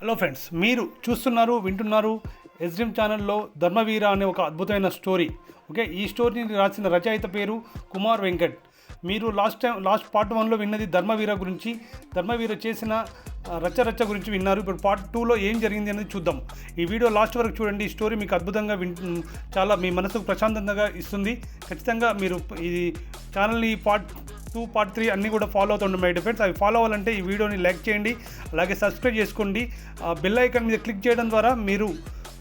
Hello friends మీరు చూస్తున్నారు వింటున్నారు ఎస్డిఎం ఛానల్లో ధర్మవీర అనే ఒక అద్భుతమైన స్టోరీ ఓకే ఈ స్టోరీని రాసిన రచయిత పేరు కుమార్ వెంకట్. మీరు లాస్ట్ టైం లాస్ట్ పార్ట్ వన్లో విన్నది ధర్మవీర గురించి. ధర్మవీర చేసిన ఆ, రచ్చ రచ్చ గురించి విన్నారు. ఇప్పుడు పార్ట్ టూలో ఏం జరిగింది అనేది చూద్దాం. ఈ వీడియో లాస్ట్ వరకు చూడండి. ఈ స్టోరీ మీకు అద్భుతంగా విన్ చాలా మీ మనసుకు ప్రశాంతంగా ఇస్తుంది. ఖచ్చితంగా మీరు ఇది ఛానల్ని పార్ట్ టూ పార్ట్ త్రీ అన్నీ కూడా ఫాలో అవుతుండే మై ఫ్రెండ్స్. అవి ఫాలో అవ్వాలంటే ఈ వీడియోని లైక్ చేయండి అలాగే సబ్స్క్రైబ్ చేసుకోండి. ఆ బెల్ ఐకాన్ మీద క్లిక్ చేయడం ద్వారా మీరు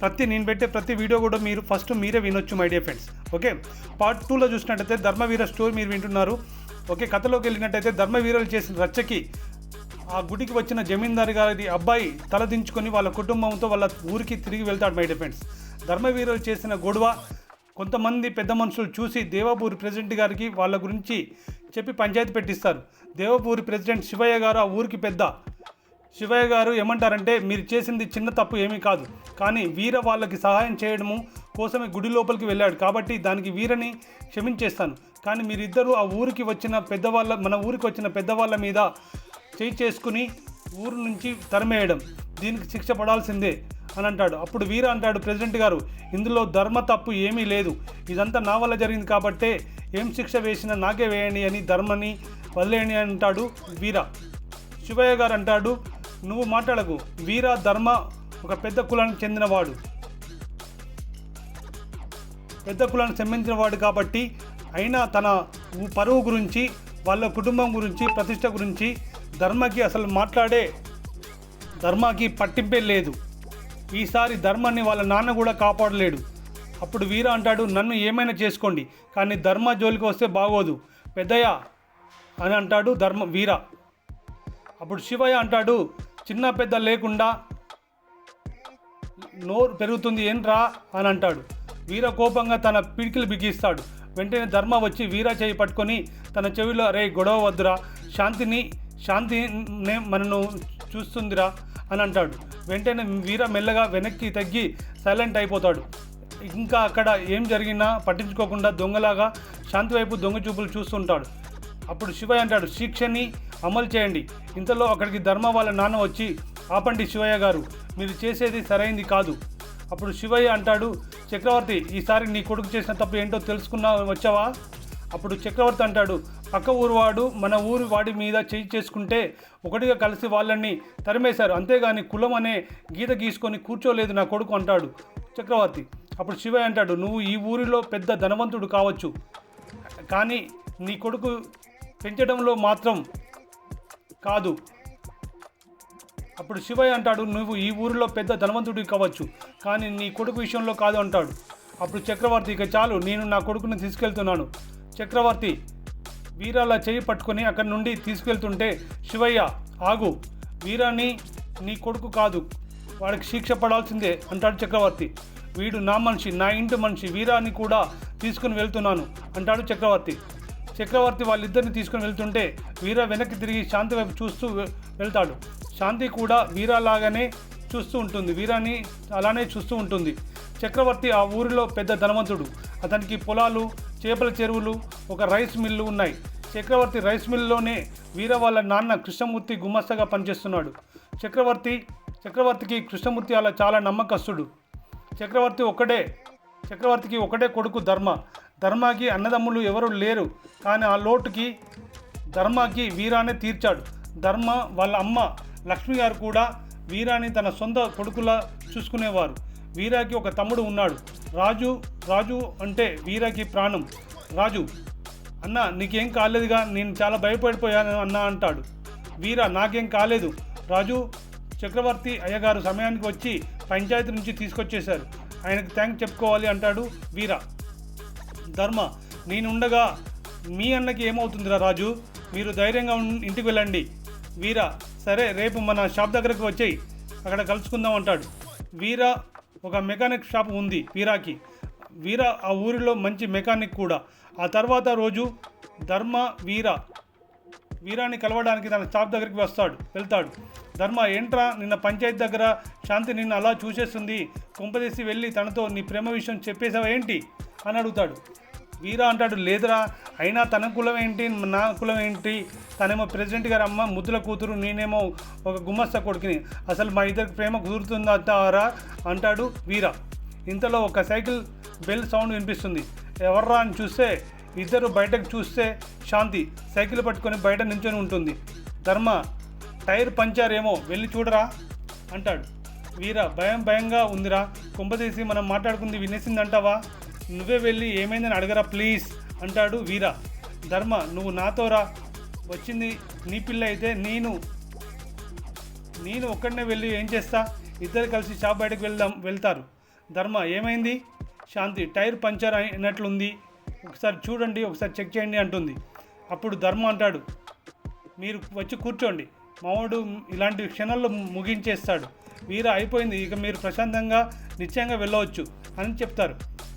ప్రతి నేను పెట్టే ప్రతి వీడియో కూడా మీరు ఫస్ట్ మీరే వినొచ్చు my dear friends. Okay? Part టూలో చూసినట్టయితే ధర్మవీర స్టోరీ మీరు వింటున్నారు. ఓకే? కథలోకి వెళ్ళినట్టయితే ధర్మవీరులు చేసిన రచ్చకి ఆ గుడికి వచ్చిన జమీందారు గారి అబ్బాయి తలదించుకొని వాళ్ళ కుటుంబంతో వాళ్ళ ఊరికి తిరిగి వెళ్తాడు మై డియర్ ఫ్రెండ్స్. ధర్మవీరులు చేసిన గొడవ కొంతమంది పెద్ద మనుషులు చూసి దేవాపూరి ప్రెసిడెంట్ గారికి వాళ్ళ గురించి చెప్పి పంచాయతీ పెట్టిస్తారు. దేవపూరి ప్రెసిడెంట్ శివయ్య గారు ఆ ఊరికి పెద్ద. శివయ్య గారు ఏమంటారంటే మీరు చేసింది చిన్న తప్పు ఏమీ కాదు. కానీ వీర వాళ్ళకి సహాయం చేయడము కోసమే గుడి లోపలికి వెళ్ళాడు. కాబట్టి దానికి వీరని క్షమించేస్తాను. కానీ మీరిద్దరూ ఆ ఊరికి వచ్చిన పెద్దవాళ్ళ మన ఊరికి వచ్చిన పెద్దవాళ్ళ మీద చేయి చేసుకుని ఊరు నుంచి తరిమేయడం. దీనికి శిక్ష పడాల్సిందే అని అంటాడు. అప్పుడు వీర అంటాడు ప్రెసిడెంట్ గారు ఇందులో ధర్మ తప్పు ఏమీ లేదు. ఇదంతా నా వల్ల జరిగింది కాబట్టే ఏం శిక్ష వేసినా నాకే వేయండి అని ధర్మని వదిలేయండి అని అంటాడు వీర. శివయ్య గారు అంటాడు నువ్వు మాట్లాడకు. వీర ధర్మ ఒక పెద్ద కులానికి చెందినవాడు. పెద్ద కులానికి సంబంధించినవాడు కాబట్టి అయినా తన పరువు గురించి వాళ్ళ కుటుంబం గురించి ప్రతిష్ట గురించి ధర్మకి అసలు మాట్లాడే ధర్మకి పట్టింపే లేదు. ఈసారి ధర్మాన్ని వాళ్ళ నాన్న కూడా కాపాడలేడు. అప్పుడు వీర అంటాడు నన్ను ఏమైనా చేసుకోండి కానీ ధర్మ జోలికి వస్తే బాగోదు. పెద్దయ్య అని అంటాడు ధర్మ వీర. అప్పుడు శివయ్య అంటాడు చిన్న పెద్ద లేకుండా నోరు పెరుగుతుంది ఏం రా అని అంటాడు. వీర కోపంగా తన పిడికిలు బిగిస్తాడు. వెంటనే ధర్మ వచ్చి వీర చేయి పట్టుకొని తన చెవిలో అరే గొడవ వద్దురా శాంతిని శాంతి మనను చూస్తుందిరా అని అంటాడు. వెంటనే వీర మెల్లగా వెనక్కి తగ్గి సైలెంట్ అయిపోతాడు. ఇంకా అక్కడ ఏం జరిగినా పట్టించుకోకుండా దొంగలాగా శాంతి వైపు దొంగ చూపులు చూస్తుంటాడు. అప్పుడు శివయ్య అంటాడు శిక్షని అమలు చేయండి. ఇంతలో అక్కడికి ధర్మ వాళ్ళ నాన్న వచ్చి ఆపండి శివయ్య గారు మీరు చేసేది సరైంది కాదు. అప్పుడు శివయ్య అంటాడు చక్రవర్తి ఈసారి నీ కొడుకు చేసిన తప్పు ఏంటో తెలుసుకున్నా వచ్చావా? అప్పుడు చక్రవర్తి అంటాడు పక్క ఊరు వాడు మన ఊరి వాడి మీద చేయి చేసుకుంటే ఒకటిగా కలిసి వాళ్ళని తరిమేశారు. అంతేగాని కులం అనే గీత గీసుకొని కూర్చోలేదు నా కొడుకు అంటాడు చక్రవర్తి. అప్పుడు శివయ్య అంటాడు నువ్వు ఈ ఊరిలో పెద్ద ధనవంతుడు కావచ్చు. కానీ నీ కొడుకు పెంచడంలో మాత్రం కాదు. అప్పుడు శివయ్య అంటాడు నువ్వు ఈ ఊరిలో పెద్ద ధనవంతుడి కావచ్చు కానీ నీ కొడుకు విషయంలో కాదు అంటాడు. అప్పుడు చక్రవర్తి ఇక చాలు నేను నా కొడుకుని తీసుకెళ్తున్నాను. చక్రవర్తి వీరాల చేయి పట్టుకొని అక్కడి నుండి తీసుకెళ్తుంటే శివయ్య ఆగు వీరాని నీ కొడుకు కాదు వాడికి శిక్ష పడాల్సిందే అంటాడు చక్రవర్తి. వీడు నా మనిషి నా ఇంటి మనిషి వీరాన్ని కూడా తీసుకుని వెళ్తున్నాను అంటాడు చక్రవర్తి. చక్రవర్తి వాళ్ళిద్దరిని తీసుకుని వెళ్తుంటే వీర వెనక్కి తిరిగి శాంతి వైపు చూస్తూ వెళ్తాడు. శాంతి కూడా వీరాలాగానే చూస్తూ ఉంటుంది. వీరాని అలానే చూస్తూ ఉంటుంది. చక్రవర్తి ఆ ఊరిలో పెద్ద ధనవంతుడు. అతనికి పొలాలు చేపల చెరువులు ఒక రైస్ మిల్లు ఉన్నాయి. చక్రవర్తి రైస్ మిల్లులోనే వీర వాళ్ళ నాన్న కృష్ణమూర్తి గుమస్తగా పనిచేస్తున్నాడు. చక్రవర్తి చక్రవర్తికి కృష్ణమూర్తి అలా చాలా నమ్మకస్తుడు. చక్రవర్తి ఒక్కడే. చక్రవర్తికి ఒకటే కొడుకు ధర్మ. ధర్మకి అన్నదమ్ములు ఎవరు లేరు. కానీ ఆ లోటుకి ధర్మకి వీరానే తీర్చాడు. ధర్మ వాళ్ళ అమ్మ లక్ష్మి గారు కూడా వీరాని తన సొంత కొడుకులా చూసుకునేవారు. వీరాకి ఒక తమ్ముడు ఉన్నాడు. రాజు రాజు అంటే వీరాకి ప్రాణం. రాజు అన్న నీకేం కాలేదుగా? నేను చాలా భయపడిపోయాను అన్న అంటాడు. వీర నాకేం కాలేదు. రాజు చక్రవర్తి అయ్యగారు సమయానికి వచ్చి పంచాయతీ నుంచి తీసుకొచ్చేశారు. ఆయనకు థ్యాంక్ చెప్పుకోవాలి అంటాడు వీర. ధర్మ నేనుండగా మీ అన్నకి ఏమవుతుందిరా రాజు? మీరు ధైర్యంగా ఇంటికి వెళ్ళండి. వీర సరే రేపు మన షాప్ దగ్గరకు వచ్చేయి. అక్కడ కలుసుకుందాం అంటాడు. వీర ఒక మెకానిక్ షాప్ ఉంది వీరాకి. వీర ఆ ఊరిలో మంచి మెకానిక్ కూడా. ఆ తర్వాత రోజు ధర్మ వీర వీరాన్ని కలవడానికి తన షాప్ దగ్గరికి వస్తాడు వెళ్తాడు. ధర్మ ఏంట్రా నిన్న పంచాయతీ దగ్గర శాంతి నిన్ను అలా చూసేస్తుంది. కుంపదీసి వెళ్ళి తనతో నీ ప్రేమ విషయం చెప్పేసావా ఏంటి? అని అడుగుతాడు. వీరా అంటాడు లేదురా అయినా తన కులం ఏంటి నా కులం ఏంటి? తనేమో ప్రెసిడెంట్ గారి అమ్మ ముద్దుల కూతురు నేనేమో ఒక గుమ్మస్తా కొడుకుని. అసలు మా ఇద్దరికి ప్రేమ కుదురుతుందంటారా? అంటాడు వీరా. ఇంతలో ఒక సైకిల్ బెల్ సౌండ్ వినిపిస్తుంది. ఎవర్రా అని చూస్తే ఇద్దరు బయటకు చూస్తే శాంతి సైకిల్ పట్టుకొని బయట నించొని ఉంటుంది. ధర్మ టైర్ పంచర్ ఏమో వెళ్ళి చూడరా? అంటాడు. వీర భయం భయంగా ఉందిరా. కుంభదీసి మనం మాట్లాడుకుంది వినేసిందంటావా? నువ్వే వెళ్ళి ఏమైందని అడగరా ప్లీజ్ అంటాడు వీర. ధర్మ నువ్వు నాతోరా? వచ్చింది నీ పిల్ల అయితే నేను. నేను ఒక్కడనే వెళ్ళి ఏం చేస్తా? ఇద్దరు కలిసి షాప్ బయటకు వెళ్దాం వెళ్తారు. ధర్మ ఏమైంది? శాంతి టైర్ పంచర్ అయినట్లుంది. ఒకసారి చూడండి ఒకసారి చెక్ చేయండి అంటుంది. అప్పుడు ధర్మ అంటాడు మీరు వచ్చి కూర్చోండి. మావాడు ఇలాంటి క్షణాల్లో ముగించేస్తాడు. వీర అయిపోయింది ఇక మీరు ప్రశాంతంగా నిశ్చయంగా వెళ్ళవచ్చు అని చెప్తారు.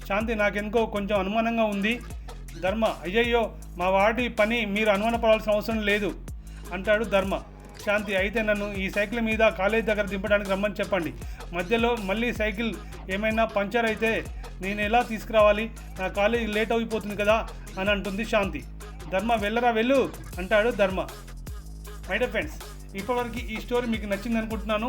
శాంతి నాకెందుకో కొంచెం అనుమానంగా ఉంది. ధర్మ అయ్యయ్యో మా వాడి పని మీరు అనుమానపడాల్సిన అవసరం లేదు అంటాడు ధర్మ. శాంతి అయితే నన్ను ఈ సైకిల్ మీద కాలేజ్ దగ్గర దింపడానికి రమ్మని చెప్పండి. మధ్యలో మళ్ళీ సైకిల్ ఏమైనా పంచర్ అయితే నేను ఎలా తీసుకురావాలి? నా కాలేజ్ లేట్ అయిపోతుంది కదా అని అంటుంది శాంతి. ధర్మ వెళ్ళరా వెళ్ళు అంటాడు ధర్మ. మై డియర్ ఫ్రెండ్స్ ఇప్పటివరకు ఈ స్టోరీ మీకు నచ్చింది అనుకుంటున్నాను.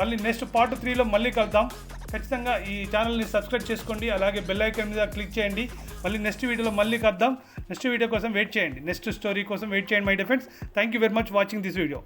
మళ్ళీ నెక్స్ట్ పార్ట్ త్రీలో మళ్ళీ కలుద్దాం. ఖచ్చితంగా ఈ ఛానల్ని సబ్స్క్రైబ్ చేసుకోండి. అలాగే బెల్ ఐకాన్ మీద క్లిక్ చేయండి. మళ్ళీ నెక్స్ట్ వీడియోలో మళ్ళీ కలుద్దాం. నెక్స్ట్ వీడియో కోసం వెయిట్ చేయండి. నెక్స్ట్ స్టోరీ కోసం వెయిట్ చేయండి my friends thank you very much watching this video